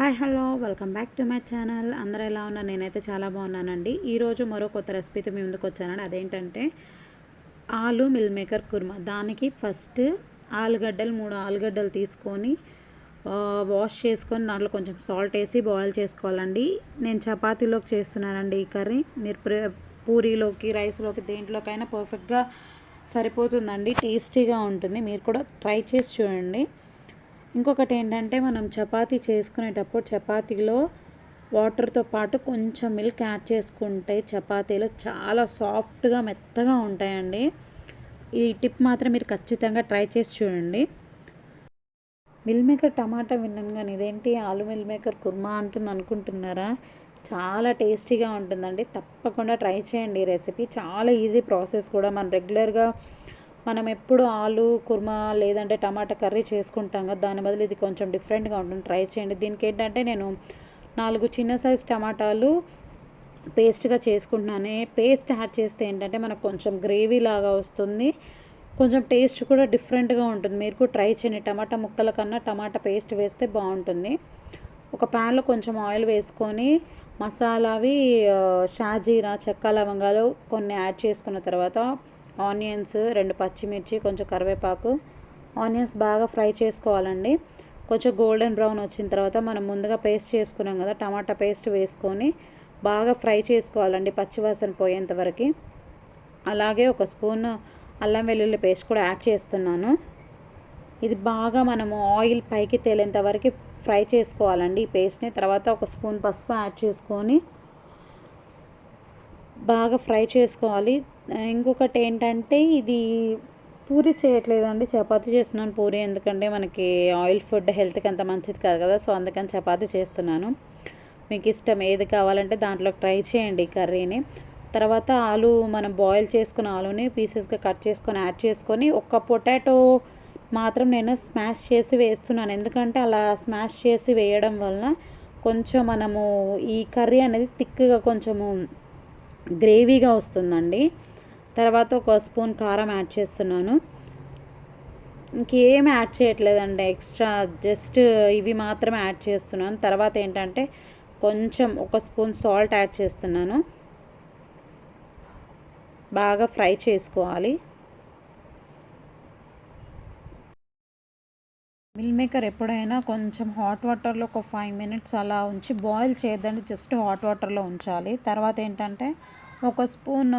Hi hello. Welcome back to my channel. అందరూ ఎలా ఉన్నా నేనైతే చాలా బాగున్నానండి. ఈరోజు మరో కొత్త రెసిపీతో మీ ముందుకు వచ్చానండి. అదేంటంటే ఆలు మిల్ మేకర్ కుర్మా. దానికి ఫస్ట్ ఆలుగడ్డలు మూడు ఆలుగడ్డలు తీసుకొని వాష్ చేసుకొని దాంట్లో కొంచెం సాల్ట్ వేసి బాయిల్ చేసుకోవాలండి. నేను చపాతీలోకి చేస్తున్నానండి ఈ కర్రీ. మీరు పూరీలోకి రైస్లోకి దేంట్లోకైనా పర్ఫెక్ట్గా సరిపోతుందండి. టేస్టీగా ఉంటుంది. మీరు కూడా ట్రై చేసి చూడండి. ఇంకొకటి ఏంటంటే మనం చపాతీ చేసుకునేటప్పుడు చపాతీలో వాటర్తో పాటు కొంచెం మిల్క్ యాడ్ చేసుకుంటే చపాతీలు చాలా సాఫ్ట్గా మెత్తగా ఉంటాయండి. ఈ టిప్ మాత్రం మీరు ఖచ్చితంగా ట్రై చేసి చూడండి. మిల్ మేకర్ టమాటా విన్నాను కానీ ఇదేంటి ఆలు మిల్ మేకర్ కుర్మా అంటుంది అనుకుంటున్నారా? చాలా టేస్టీగా ఉంటుందండి. తప్పకుండా ట్రై చేయండి ఈ రెసిపీ. చాలా ఈజీ ప్రాసెస్ కూడా. మనం రెగ్యులర్గా మనం ఎప్పుడు ఆలు కుర్మా లేదంటే టమాటా కర్రీ చేసుకుంటాం కదా దాని బదులు ఇది కొంచెం డిఫరెంట్గా ఉంటుంది. ట్రై చేయండి. దీనికి ఏంటంటే నేను నాలుగు చిన్న సైజ్ టమాటాలు పేస్ట్గా చేసుకుంటున్నాను. పేస్ట్ యాడ్ చేస్తే ఏంటంటే మనకు కొంచెం గ్రేవీ లాగా వస్తుంది. కొంచెం టేస్ట్ కూడా డిఫరెంట్గా ఉంటుంది. మీరు కూడా ట్రై చేయండి. టమాటా ముక్కల కన్నా టమాటా పేస్ట్ వేస్తే బాగుంటుంది. ఒక ప్యాన్లో కొంచెం ఆయిల్ వేసుకొని మసాలావి షాజీరా చెక్క లవంగాలు కొన్ని యాడ్ చేసుకున్న తర్వాత ఆనియన్స్ రెండు పచ్చిమిర్చి కొంచెం కరివేపాకు. ఆనియన్స్ బాగా ఫ్రై చేసుకోవాలండి. కొంచెం గోల్డెన్ బ్రౌన్ వచ్చిన తర్వాత మనం ముందుగా పేస్ట్ చేసుకున్నాం కదా టమాటా పేస్ట్ వేసుకొని బాగా ఫ్రై చేసుకోవాలండి పచ్చివాసన పోయేంత వరకు. అలాగే ఒక స్పూన్ అల్లం వెల్లుల్లి పేస్ట్ కూడా యాడ్ చేస్తున్నాను. ఇది బాగా మనము ఆయిల్ పైకి తేలేంత వరకు ఫ్రై చేసుకోవాలండి ఈ పేస్ట్ని. తర్వాత ఒక స్పూన్ పసుపు యాడ్ చేసుకొని బాగా ఫ్రై చేసుకోవాలి. ఇంకొకటి ఏంటంటే ఇది పూరి చేయట్లేదండి. చపాతి చేస్తున్నాను పూరి. ఎందుకంటే మనకి ఆయిల్ ఫుడ్ హెల్త్కి అంత మంచిది కాదు కదా. సో అందుకని చపాతి చేస్తున్నాను. మీకు ఇష్టం ఏది కావాలంటే దాంట్లో ట్రై చేయండి కర్రీని. తర్వాత ఆలు మనం బాయిల్ చేసుకున్న ఆలుని పీసెస్గా కట్ చేసుకొని యాడ్ చేసుకొని ఒక్క పొటాటో మాత్రం నేను స్మాష్ చేసి వేస్తున్నాను. ఎందుకంటే అలా స్మాష్ చేసి వేయడం వలన కొంచెం మనము ఈ కర్రీ అనేది థిక్గా కొంచెము గ్రేవీగా వస్తుందండి. తర్వాత ఒక స్పూన్ కారం యాడ్ చేస్తున్నాను. ఇంకేం యాడ్ చేయట్లేదండి. ఎక్స్ట్రా జస్ట్ ఇవి మాత్రమే యాడ్ చేస్తున్నాను. తర్వాత ఏంటంటే కొంచెం ఒక స్పూన్ సాల్ట్ యాడ్ చేస్తున్నాను. బాగా ఫ్రై చేసుకోవాలి. మిల్ మేకర్ ఎప్పుడైనా కొంచెం హాట్ వాటర్లో ఒక ఫైవ్ మినిట్స్ అలా ఉంచి బాయిల్ చేయద్దండి జస్ట్ హాట్ వాటర్లో ఉంచాలి. తర్వాత ఏంటంటే ఒక స్పూన్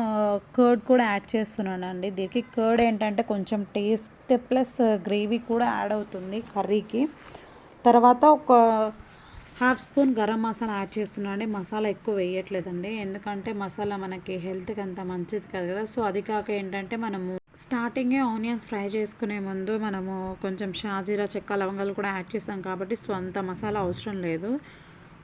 కర్డ్ కూడా యాడ్ చేస్తున్నానండి. దీనికి కర్డ్ ఏంటంటే కొంచెం టేస్ట్ ప్లస్ గ్రేవీ కూడా యాడ్ అవుతుంది కర్రీకి. తర్వాత ఒక half spoon garam masala add చేస్తున్నాండి masala ఎక్కువ వేయట్లేదండి. ఎందుకంటే మసాలా మనకి హెల్త్కి అంత మంచిది కాదు కదా. సో అది కాక ఏంటంటే మనము స్టార్టింగే ఆనియన్స్ ఫ్రై చేసుకునే ముందు మనము కొంచెం షాజీరా చెక్క లవంగాలు కూడా యాడ్ చేస్తాం కాబట్టి స్వంత మసాలా అవసరం లేదు.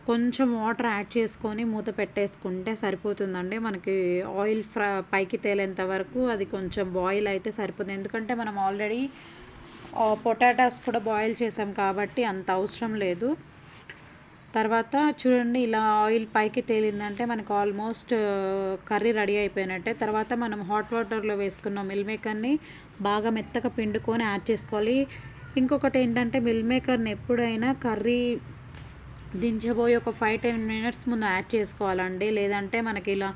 కొంచెం వాటర్ యాడ్ చేసుకొని మూత పెట్టేసుకుంటే సరిపోతుందండి. మనకి ఆయిల్ ఫ్రై పైకి తేలేంత వరకు అది కొంచెం బాయిల్ అయితే సరిపోతుంది. ఎందుకంటే మనం ఆల్రెడీ పొటాటోస్ కూడా బాయిల్ చేసాం కాబట్టి అంత అవసరం లేదు. తర్వాత చూడండి ఇలా ఆయిల్ పైకి తేలిందంటే మనకు ఆల్మోస్ట్ కర్రీ రెడీ అయిపోయినట్టే. తర్వాత మనం హాట్ వాటర్లో వేసుకున్న మిల్ మేకర్ని బాగా మెత్తగా పిండుకొని యాడ్ చేసుకోవాలి. ఇంకొకటి ఏంటంటే మిల్ మేకర్ని ఎప్పుడైనా కర్రీ దించబోయి ఒక ఫైవ్ టెన్ మినిట్స్ ముందు యాడ్ చేసుకోవాలండి. లేదంటే మనకి ఇలా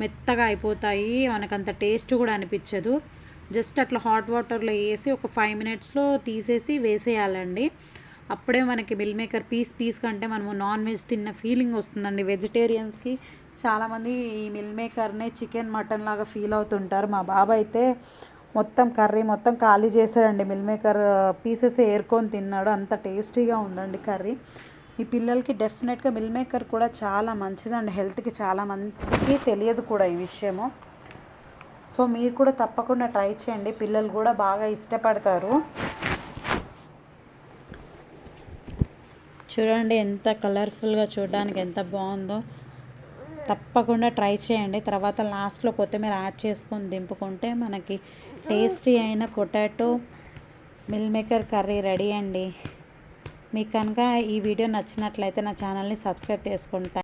మెత్తగా అయిపోతాయి మనకు అంత టేస్ట్ కూడా అనిపించదు. జస్ట్ అట్లా హాట్ వాటర్లో వేసి ఒక ఫైవ్ మినిట్స్లో తీసేసి వేసేయాలండి. అప్పుడే మనకి మిల్ మేకర్ పీస్ పీస్ కంటే మనము నాన్ వెజ్ తిన్న ఫీలింగ్ వస్తుందండి. వెజిటేరియన్స్కి చాలామంది ఈ మిల్ మేకర్నే చికెన్ మటన్ లాగా ఫీల్ అవుతుంటారు. మా బాబా అయితే మొత్తం కర్రీ మొత్తం ఖాళీ చేశాడండి. మిల్ మేకర్ పీసెస్ ఏరుకొని తిన్నాడు. అంత టేస్టీగా ఉందండి కర్రీ. ఈ పిల్లలకి డెఫినెట్గా మిల్ మేకర్ కూడా చాలా మంచిదండి. హెల్త్కి చాలా మందికి తెలియదు కూడా ఈ విషయము. సో మీరు కూడా తప్పకుండా ట్రై చేయండి. పిల్లలు కూడా బాగా ఇష్టపడతారు. చూడండి ఎంత కలర్ఫుల్గా చూడడానికి ఎంత బాగుందో. తప్పకుండా ట్రై చేయండి. తర్వాత లాస్ట్లో కొత్తిమీర యాడ్ చేసుకొని దింపుకుంటే మనకి టేస్టీ అయిన potato meal maker curry ready అండి. మీకు కనుక ఈ వీడియో నచ్చినట్లయితే నా ఛానల్ని సబ్స్క్రైబ్ చేసుకుంటా